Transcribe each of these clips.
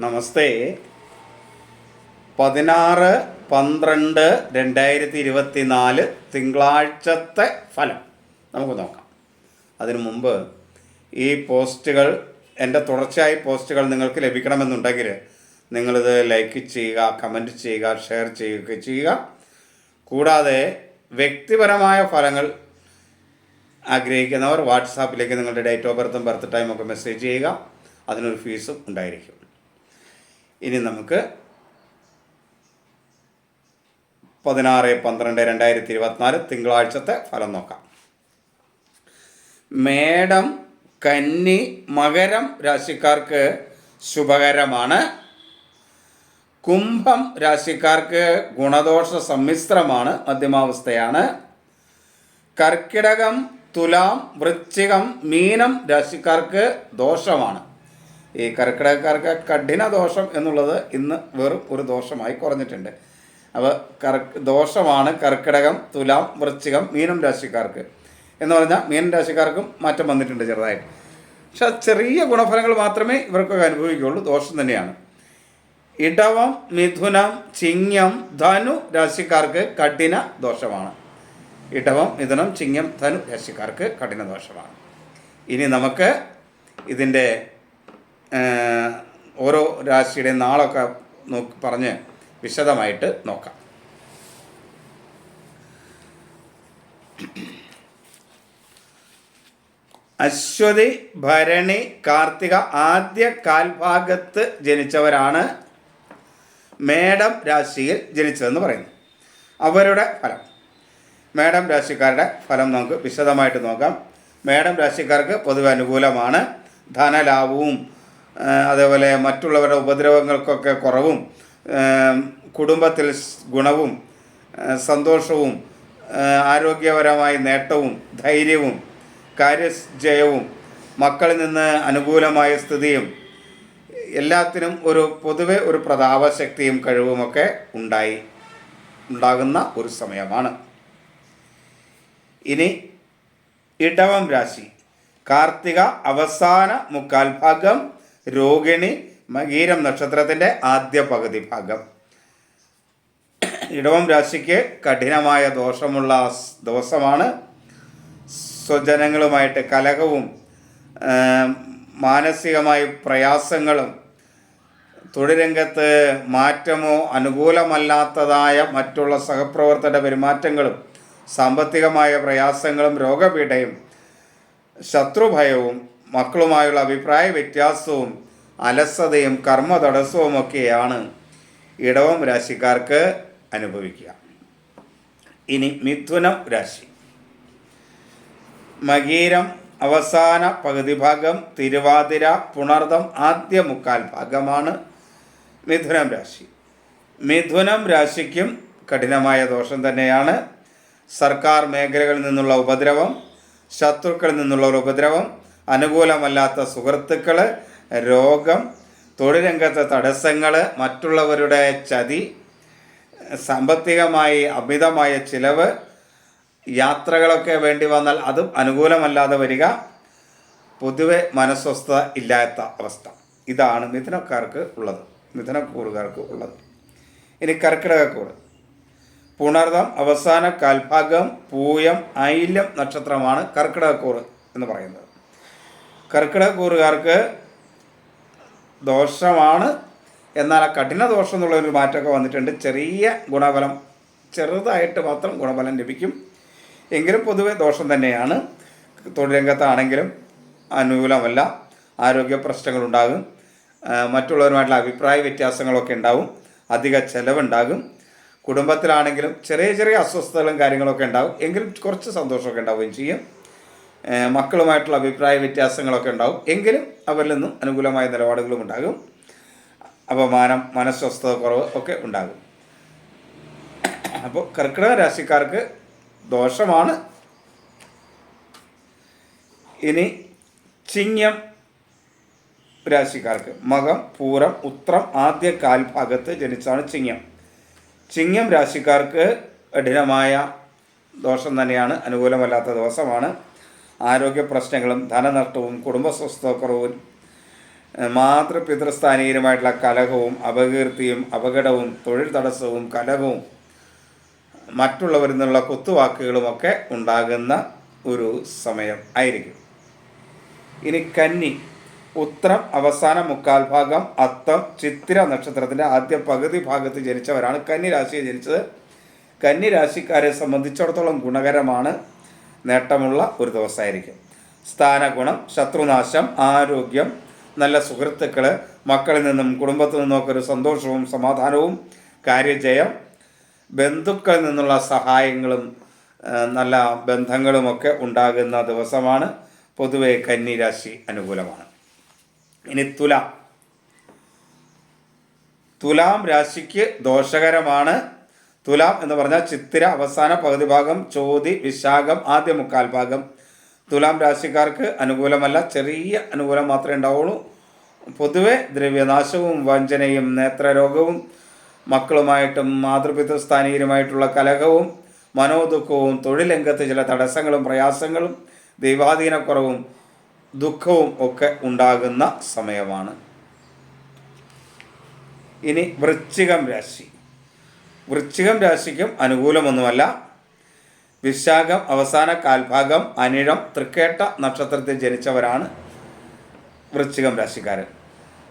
നമസ്തേ. പതിനാറ് പന്ത്രണ്ട് രണ്ടായിരത്തി ഇരുപത്തി നാല് തിങ്കളാഴ്ചത്തെ ഫലം നമുക്ക് നോക്കാം. അതിനു മുമ്പ് ഈ പോസ്റ്റുകൾ എന്റെ തുടർച്ചയായി പോസ്റ്റുകൾ നിങ്ങൾക്ക് ലഭിക്കണമെന്നുണ്ടെങ്കിൽ നിങ്ങളിത് ലൈക്ക് ചെയ്യുക കമന്റ് ചെയ്യുക ഷെയർ ചെയ്യുകയൊക്കെ ചെയ്യുക. കൂടാതെ വ്യക്തിപരമായ ഫലങ്ങൾ ആഗ്രഹിക്കുന്നവർ വാട്സാപ്പിലേക്ക് നിങ്ങളുടെ ഡേറ്റ് ഓഫ് ബർത്തും ബർത്ത് ടൈമൊക്കെ മെസ്സേജ് ചെയ്യുക. അതിനൊരു ഫീസും ഉണ്ടായിരിക്കും. ഇനി നമുക്ക് പതിനാറ് പന്ത്രണ്ട് രണ്ടായിരത്തി ഇരുപത്തിനാല് തിങ്കളാഴ്ചത്തെ ഫലം നോക്കാം. മേടം കന്നി മകരം രാശിക്കാർക്ക് ശുഭകരമാണ്. കുംഭം രാശിക്കാർക്ക് ഗുണദോഷ സമ്മിശ്രമാണ് മധ്യമാവസ്ഥയാണ്. കർക്കിടകം തുലാം വൃശ്ചികം മീനം രാശിക്കാർക്ക് ദോഷമാണ്. ഈ കർക്കിടകക്കാർക്ക് കഠിന ദോഷം എന്നുള്ളത് ഇന്ന് വെറും ഒരു ദോഷമായി കുറഞ്ഞിട്ടുണ്ട്. അപ്പോൾ കർ ദോഷമാണ് കർക്കിടകം തുലാം വൃശ്ചികം മീനം രാശിക്കാർക്ക്. എന്ന് പറഞ്ഞാൽ മീനം രാശിക്കാർക്കും മാറ്റം വന്നിട്ടുണ്ട് ചെറുതായിട്ട്. പക്ഷെ ചെറിയ ഗുണഫലങ്ങൾ മാത്രമേ ഇവർക്കൊക്കെ അനുഭവിക്കുകയുള്ളൂ. ദോഷം തന്നെയാണ്. ഇടവം മിഥുനം ചിങ്ങം ധനു രാശിക്കാർക്ക് കഠിന ദോഷമാണ്. ഇടവം മിഥുനം ചിങ്ങം ധനു രാശിക്കാർക്ക് കഠിന ദോഷമാണ്. ഇനി നമുക്ക് ഇതിന്റെ ഓരോ രാശിയുടെയും നാളൊക്കെ നോക്കി പറഞ്ഞ് വിശദമായിട്ട് നോക്കാം. അശ്വതി ഭരണി കാർത്തിക ആദ്യ കാൽഭാഗത്ത് ജനിച്ചവരാണ് മേടം രാശിയിൽ ജനിച്ചതെന്ന് പറയുന്നു. അവരുടെ ഫലം. മേടം രാശിക്കാരുടെ ഫലം നമുക്ക് വിശദമായിട്ട് നോക്കാം. മേടം രാശിക്കാർക്ക് പൊതുവെ അനുകൂലമാണ്. ധനലാഭവും അതേപോലെ മറ്റുള്ളവരുടെ ഉപദ്രവങ്ങൾക്കൊക്കെ കുറവും കുടുംബത്തിൽ ഗുണവും സന്തോഷവും ആരോഗ്യപരമായ നേട്ടവും ധൈര്യവും കാര്യജയവും മക്കളിൽ നിന്ന് അനുകൂലമായ സ്ഥിതിയും എല്ലാത്തിനും ഒരു പൊതുവെ ഒരു പ്രതാപശക്തിയും കഴിവുമൊക്കെ ഉണ്ടായി ഉണ്ടാകുന്ന ഒരു സമയമാണ്. ഇനി ഇടവം രാശി കാർത്തിക അവസാന മുക്കാൽ ഭാഗം രോഹിണി മകീരം നക്ഷത്രത്തിന്റെ ആദ്യ പകുതി ഭാഗം. ഇടവം രാശിക്ക് കഠിനമായ ദോഷമുള്ള ദിവസമാണ്. സ്വജനങ്ങളുമായിട്ട് കലഹവും മാനസികമായി പ്രയാസങ്ങളും തൊഴിൽ രംഗത്ത് മാറ്റമോ അനുകൂലമല്ലാത്തതായ മറ്റുള്ള സഹപ്രവർത്തകരുടെ പെരുമാറ്റങ്ങളും സാമ്പത്തികമായ പ്രയാസങ്ങളും രോഗപീഠയും ശത്രുഭയവും മക്കളുമായുള്ള അഭിപ്രായ വ്യത്യാസവും അലസതയും കർമ്മ തടസ്സവുമൊക്കെയാണ് ഇടവം രാശിക്കാർക്ക് അനുഭവിക്കുക. ഇനി മിഥുനം രാശി. മകീരം അവസാന പകുതി ഭാഗം തിരുവാതിര പുണർദം ആദ്യ മുക്കാൽ ഭാഗമാണ് മിഥുനം രാശി. മിഥുനം രാശിക്കും കഠിനമായ ദോഷം തന്നെയാണ്. സർക്കാർ മേഖലകളിൽ നിന്നുള്ള ഉപദ്രവം ശത്രുക്കളിൽ നിന്നുള്ള ഒരു ഉപദ്രവം അനുകൂലമല്ലാത്ത സുഹൃത്തുക്കൾ രോഗം തൊഴിൽ രംഗത്തെ തടസ്സങ്ങൾ മറ്റുള്ളവരുടെ ചതി സാമ്പത്തികമായി അമിതമായ ചിലവ് യാത്രകളൊക്കെ വേണ്ടി വന്നാൽ അതും അനുകൂലമല്ലാതെ വരിക പൊതുവെ മനസ്വസ്ഥത ഇല്ലാത്ത അവസ്ഥ. ഇതാണ് മിഥുനക്കാർക്ക് ഉള്ളത്. മിഥുനക്കൂറുകാർക്ക് ഉള്ളത്. ഇനി കർക്കിടകക്കൂട് പുണർദം അവസാന കാൽഭാഗം പൂയം ഐല്യം നക്ഷത്രമാണ് കർക്കിടകക്കൂറ് എന്ന് പറയുന്നത്. കർക്കിടകക്കൂറുകാർക്ക് ദോഷമാണ്. എന്നാൽ ആ കഠിന ദോഷം എന്നുള്ള ഒരു മാറ്റമൊക്കെ വന്നിട്ടുണ്ട്. ചെറിയ ഗുണഫലം ചെറുതായിട്ട് മാത്രം ഗുണഫലം ലഭിക്കും. എങ്കിലും പൊതുവെ ദോഷം തന്നെയാണ്. തൊഴിൽ രംഗത്താണെങ്കിലും അനുകൂലമല്ല. ആരോഗ്യ പ്രശ്നങ്ങളുണ്ടാകും. മറ്റുള്ളവരുമായിട്ടുള്ള അഭിപ്രായ വ്യത്യാസങ്ങളൊക്കെ ഉണ്ടാവും. അധിക ചെലവുണ്ടാകും. കുടുംബത്തിലാണെങ്കിലും ചെറിയ ചെറിയ അസ്വസ്ഥതകളും കാര്യങ്ങളൊക്കെ ഉണ്ടാവും എങ്കിലും കുറച്ച് സന്തോഷമൊക്കെ ഉണ്ടാവുകയും ചെയ്യും. മക്കളുമായിട്ടുള്ള അഭിപ്രായ വ്യത്യാസങ്ങളൊക്കെ ഉണ്ടാവും. എങ്കിലും അവരിൽ നിന്നും അനുകൂലമായ നിലപാടുകളും ഉണ്ടാകും. അപമാനം മനസ്വസ്ഥത കുറവ് ഒക്കെ ഉണ്ടാകും. അപ്പോൾ കർക്കിടക രാശിക്കാർക്ക് ദോഷമാണ്. ഇനി ചിങ്ങം രാശിക്കാർക്ക് മകം പൂരം ഉത്രം ആദ്യ കാൽഭാഗത്ത് ജനിച്ചാണ് ചിങ്ങം. ചിങ്ങം രാശിക്കാർക്ക് കഠിനമായ ദോഷം തന്നെയാണ് അനുകൂലമല്ലാത്ത ദിവസമാണ്. ആരോഗ്യ പ്രശ്നങ്ങളും ധനനഷ്ടവും കുടുംബസ്വസ്ഥക്കുറവും മാതൃപിതൃസ്ഥാനീയരുമായിട്ടുള്ള കലഹവും അപകീർത്തിയും അപകടവും തൊഴിൽ തടസ്സവും കലഹവും മറ്റുള്ളവരിൽ നിന്നുള്ള കുത്തുവാക്കുകളുമൊക്കെ ഉണ്ടാകുന്ന ഒരു സമയം ആയിരിക്കും. ഇനി കന്നി ഉത്തരം അവസാന മുക്കാൽ ഭാഗം അത്തം ചിത്തിര നക്ഷത്രത്തിന്റെ ആദ്യ പകുതി ഭാഗത്ത് ജനിച്ചവരാണ് കന്നി രാശിയെ ജനിച്ചത്. കന്നി രാശിക്കാരെ സംബന്ധിച്ചിടത്തോളം ഗുണകരമാണ് നേട്ടമുള്ള ഒരു ദിവസമായിരിക്കും. സ്ഥാനഗുണം ശത്രുനാശം ആരോഗ്യം നല്ല സുഹൃത്തുക്കൾ മക്കളിൽ നിന്നും കുടുംബത്തിൽ നിന്നൊക്കെ ഒരു സന്തോഷവും സമാധാനവും കാര്യജയം ബന്ധുക്കളിൽ നിന്നുള്ള സഹായങ്ങളും നല്ല ബന്ധങ്ങളുമൊക്കെ ഉണ്ടാകുന്ന ദിവസമാണ്. പൊതുവെ കന്നിരാശി അനുകൂലമാണ്. ഇനി തുല. തുലാം രാശിക്ക് ദോഷകരമാണ്. തുലാം എന്ന് പറഞ്ഞാൽ ചിത്തിര അവസാന പകുതി ഭാഗം ചോതി വിശാഖം ആദ്യ മുക്കാൽ ഭാഗം. തുലാം രാശിക്കാർക്ക് അനുകൂലമല്ല ചെറിയ അനുകൂലം മാത്രമേ ഉണ്ടാവുള്ളൂ. പൊതുവെ ദ്രവ്യനാശവും വഞ്ചനയും നേത്രരോഗവും മക്കളുമായിട്ടും മാതൃപിതൃസ്ഥാനീയരുമായിട്ടുള്ള കലഹവും മനോദുഃഖവും തൊഴിൽ രംഗത്ത് ചില തടസ്സങ്ങളും പ്രയാസങ്ങളും ദൈവാധീനക്കുറവും ദുഃഖവും ഒക്കെ ഉണ്ടാകുന്ന സമയമാണ്. ഇനി വൃശ്ചികം രാശി. വൃശ്ചികം രാശിക്കും അനുകൂലമൊന്നുമല്ല. വിശാഖം അവസാന കാൽഭാഗം അനിഴം തൃക്കേട്ട നക്ഷത്രത്തിൽ ജനിച്ചവരാണ് വൃശ്ചികം രാശിക്കാരൻ.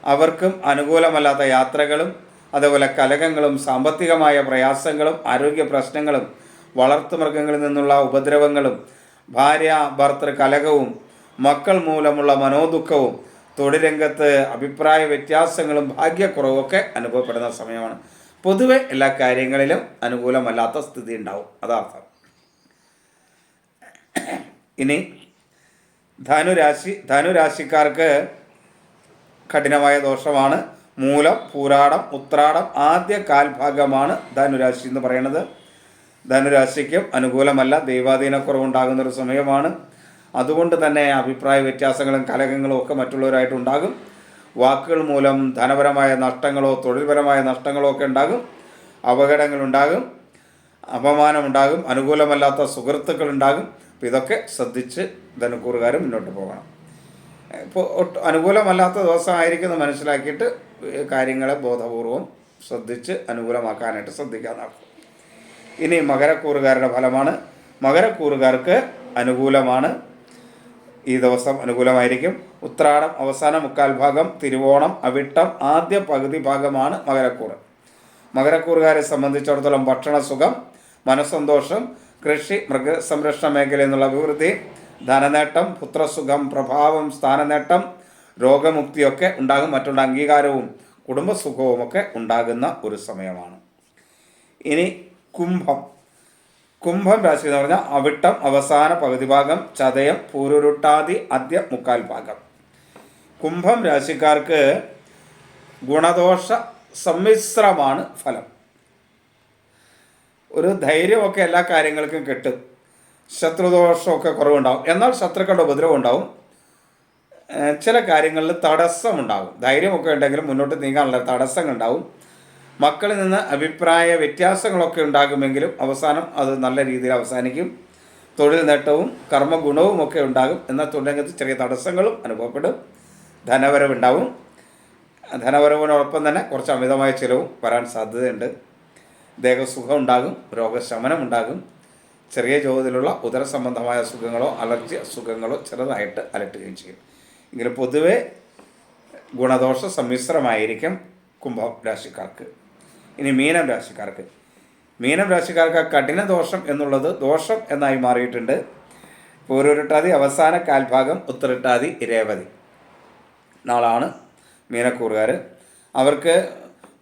അവർക്കും അനുകൂലമല്ലാത്ത യാത്രകളും അതുപോലെ കലകങ്ങളും സാമ്പത്തികമായ പ്രയാസങ്ങളും ആരോഗ്യ പ്രശ്നങ്ങളും വളർത്തുമൃഗങ്ങളിൽ നിന്നുള്ള ഉപദ്രവങ്ങളും ഭാര്യ ഭർത്തൃ കലകവും മക്കൾ മൂലമുള്ള മനോദുഃഖവും തൊഴിൽ രംഗത്ത് അഭിപ്രായ വ്യത്യാസങ്ങളും ഭാഗ്യക്കുറവൊക്കെ അനുഭവപ്പെടുന്ന സമയമാണ്. പൊതുവെ എല്ലാ കാര്യങ്ങളിലും അനുകൂലമല്ലാത്ത സ്ഥിതി ഉണ്ടാവും. അതാർത്ഥം. ഇനി ധനുരാശി ധനുരാശിക്കാർക്ക് കഠിനമായ ദോഷമാണ്. മൂലം പൂരാടം ഉത്രാടം ആദ്യ കാൽഭാഗമാണ് ധനുരാശി എന്ന് പറയുന്നത്. ധനുരാശിക്കും അനുകൂലമല്ല ദൈവാധീനക്കുറവുണ്ടാകുന്ന ഒരു സമയമാണ്. അതുകൊണ്ട് തന്നെ അഭിപ്രായ വ്യത്യാസങ്ങളും കലഹങ്ങളും ഒക്കെ മറ്റുള്ളവരായിട്ടുണ്ടാകും വാക്കുകൾ മൂലം ധനപരമായ നഷ്ടങ്ങളോ തൊഴിൽപരമായ നഷ്ടങ്ങളോ ഒക്കെ ഉണ്ടാകും. അപകടങ്ങളുണ്ടാകും അപമാനമുണ്ടാകും അനുകൂലമല്ലാത്ത സുഹൃത്തുക്കളുണ്ടാകും അപ്പോൾ ഇതൊക്കെ ശ്രദ്ധിച്ച് ധനുക്കൂറുകാർ മുന്നോട്ട് പോകണം. ഇപ്പോൾ അനുകൂലമല്ലാത്ത ദിവസമായിരിക്കും എന്ന് മനസ്സിലാക്കിയിട്ട് കാര്യങ്ങളെ ബോധപൂർവം ശ്രദ്ധിച്ച് അനുകൂലമാക്കാനായിട്ട് ശ്രദ്ധിക്കാൻ നടക്കും ഇനി മകരക്കൂറുകാരുടെ ഫലമാണ്. മകരക്കൂറുകാർക്ക് അനുകൂലമാണ്. ഈ ദിവസം അനുകൂലമായിരിക്കും. ഉത്രാടം അവസാന മുക്കാൽ ഭാഗം തിരുവോണം അവിട്ടം ആദ്യ പകുതി ഭാഗമാണ് മകരക്കൂറ്. മകരക്കൂറുകാരെ സംബന്ധിച്ചിടത്തോളം ഭക്ഷണസുഖം മനസ്സന്തോഷം കൃഷി മൃഗസംരക്ഷണ മേഖല എന്നുള്ള അഭിവൃദ്ധി ധനനേട്ടം പുത്രസുഖം പ്രഭാവം സ്ഥാനനേട്ടം രോഗമുക്തിയൊക്കെ ഉണ്ടാകും. മറ്റുള്ള അംഗീകാരവും കുടുംബസുഖവും ഒക്കെ ഉണ്ടാകുന്ന ഒരു സമയമാണ്. ഇനി കുംഭം. കുംഭം രാശി എന്ന് പറഞ്ഞാൽ അവിട്ടം അവസാന പകുതി ഭാഗം ചതയം പൂരുരുട്ടാതി അദ്യ മുക്കാൽ ഭാഗം. കുംഭം രാശിക്കാർക്ക് ഗുണദോഷ സമ്മിശ്രമാണ് ഫലം. ഒരു ധൈര്യമൊക്കെ എല്ലാ കാര്യങ്ങൾക്കും കിട്ടും. ശത്രുദോഷമൊക്കെ കുറവുണ്ടാകും എന്നാൽ ശത്രുക്കളുടെ ഉപദ്രവം ഉണ്ടാവും. ചില കാര്യങ്ങളിൽ തടസ്സമുണ്ടാകും ധൈര്യമൊക്കെ ഉണ്ടെങ്കിലും മുന്നോട്ട് നീങ്ങാനുള്ള തടസ്സങ്ങളുണ്ടാവും. മക്കളിൽ നിന്ന് അഭിപ്രായ വ്യത്യാസങ്ങളൊക്കെ ഉണ്ടാകുമെങ്കിലും അവസാനം അത് നല്ല രീതിയിൽ അവസാനിക്കും. തൊഴിൽ നേട്ടവും കർമ്മഗുണവും ഒക്കെ ഉണ്ടാകും. എന്നാൽ തൊഴിലംഗത്ത് ചെറിയ തടസ്സങ്ങളും അനുഭവപ്പെടും. ധനവരവുണ്ടാവും. ധനവരവിനോടൊപ്പം തന്നെ കുറച്ച് അമിതമായ ചിലവും വരാൻ സാധ്യതയുണ്ട്. ദേഹസുഖം ഉണ്ടാകും. രോഗശമനം ഉണ്ടാകും. ചെറിയ തോതിലുള്ള ഉദര സംബന്ധമായ അസുഖങ്ങളോ അലർജി അസുഖങ്ങളോ ചെറുതായിട്ട് അലട്ടുകയും ചെയ്യും. എങ്കിലും പൊതുവെ ഗുണദോഷ സമ്മിശ്രമായിരിക്കും കുംഭം രാശിക്കാർക്ക്. ഇനി മീനം രാശിക്കാർക്ക്. മീനം രാശിക്കാർക്ക് കഠിന ദോഷം എന്നുള്ളത് ദോഷം എന്നായി മാറിയിട്ടുണ്ട്. പൂരുരുട്ടാതി അവസാന കാൽഭാഗം ഉത്തരട്ടാതി രേവതി. നാളാണ് മീനക്കൂറുകാർ അവർക്ക്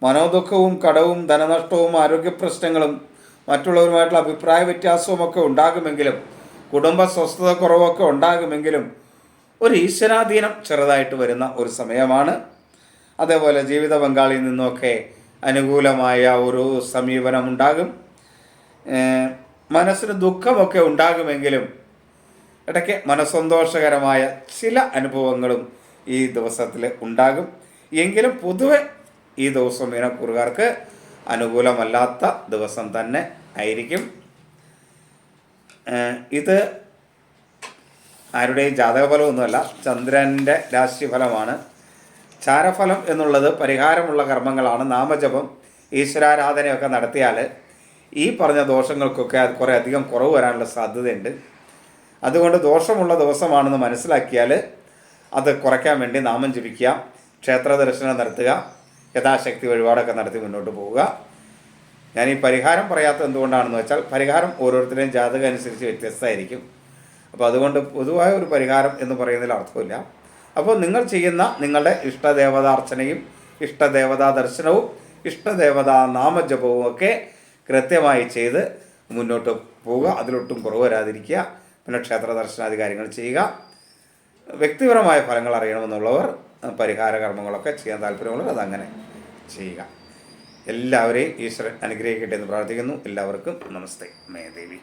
മനോദുഃഖവും കടവും ധനനഷ്ടവും ആരോഗ്യ പ്രശ്നങ്ങളും മറ്റുള്ളവരുമായിട്ടുള്ള അഭിപ്രായ വ്യത്യാസവും ഒക്കെ ഉണ്ടാകുമെങ്കിലും കുടുംബ സ്വസ്ഥത കുറവൊക്കെ ഉണ്ടാകുമെങ്കിലും ഒരു ഈശ്വരാധീനം ചെറുതായിട്ട് വരുന്ന ഒരു സമയമാണ്. അതേപോലെ ജീവിത പങ്കാളിയിൽ നിന്നൊക്കെ അനുകൂലമായ ഒരു സമീപനം ഉണ്ടാകും. മനസ്സിന് ദുഃഖമൊക്കെ ഉണ്ടാകുമെങ്കിലും ഇടയ്ക്ക് മനസ്സന്തോഷകരമായ ചില അനുഭവങ്ങളും ഈ ദിവസത്തിൽ ഉണ്ടാകും. എങ്കിലും പൊതുവെ ഈ ദിവസം മീനക്കൂറുകാർക്ക് അനുകൂലമല്ലാത്ത ദിവസം തന്നെ ആയിരിക്കും. ഇത് ആരുടെയും ജാതകഫലമൊന്നുമല്ല ചന്ദ്രന്റെ രാശിഫലമാണ്. ചാരഫലം എന്നുള്ളത് പരിഹാരമുള്ള കർമ്മങ്ങളാണ്. നാമജപം ഈശ്വരാരാധനയൊക്കെ നടത്തിയാൽ ഈ പറഞ്ഞ ദോഷങ്ങൾക്കൊക്കെ അത് കുറേ അധികം കുറവ് വരാനുള്ള സാധ്യതയുണ്ട്. അതുകൊണ്ട് ദോഷമുള്ള ദിവസമാണെന്ന് മനസ്സിലാക്കിയാൽ അത് കുറയ്ക്കാൻ വേണ്ടി നാമം ജപിക്കുക ക്ഷേത്ര ദർശനം നടത്തുക യഥാശക്തി വഴിപാടൊക്കെ നടത്തി മുന്നോട്ട് പോവുക. ഞാൻ ഈ പരിഹാരം പറയാത്ത എന്തുകൊണ്ടാണെന്ന് വെച്ചാൽ പരിഹാരം ഓരോരുത്തരുടെയും ജാതകം അനുസരിച്ച് വ്യത്യസ്തമായിരിക്കും. അപ്പോൾ അതുകൊണ്ട് പൊതുവായ ഒരു പരിഹാരം എന്ന് പറയുന്നതിൽ അർത്ഥമില്ല. അപ്പോൾ നിങ്ങൾ ചെയ്യുന്ന നിങ്ങളുടെ ഇഷ്ടദേവതാർച്ചനയും ഇഷ്ടദേവതാ ദർശനവും ഇഷ്ടദേവതാ നാമജപവും ഒക്കെ കൃത്യമായി ചെയ്ത് മുന്നോട്ട് പോവുക. അതിലൊട്ടും കുറവ് വരാതിരിക്കുക. പിന്നെ ക്ഷേത്ര ദർശനാധികാരികൾ ചെയ്യുക. വ്യക്തിപരമായ ഫലങ്ങൾ അറിയണമെന്നുള്ളവർ പരിഹാര കർമ്മങ്ങളൊക്കെ ചെയ്യാൻ താല്പര്യമുള്ളവർ അതങ്ങനെ ചെയ്യുക. എല്ലാവരെയും ഈശ്വരൻ അനുഗ്രഹിക്കട്ടെ എന്ന് പ്രാർത്ഥിക്കുന്നു. എല്ലാവർക്കും നമസ്തേ. മേ ദേവി.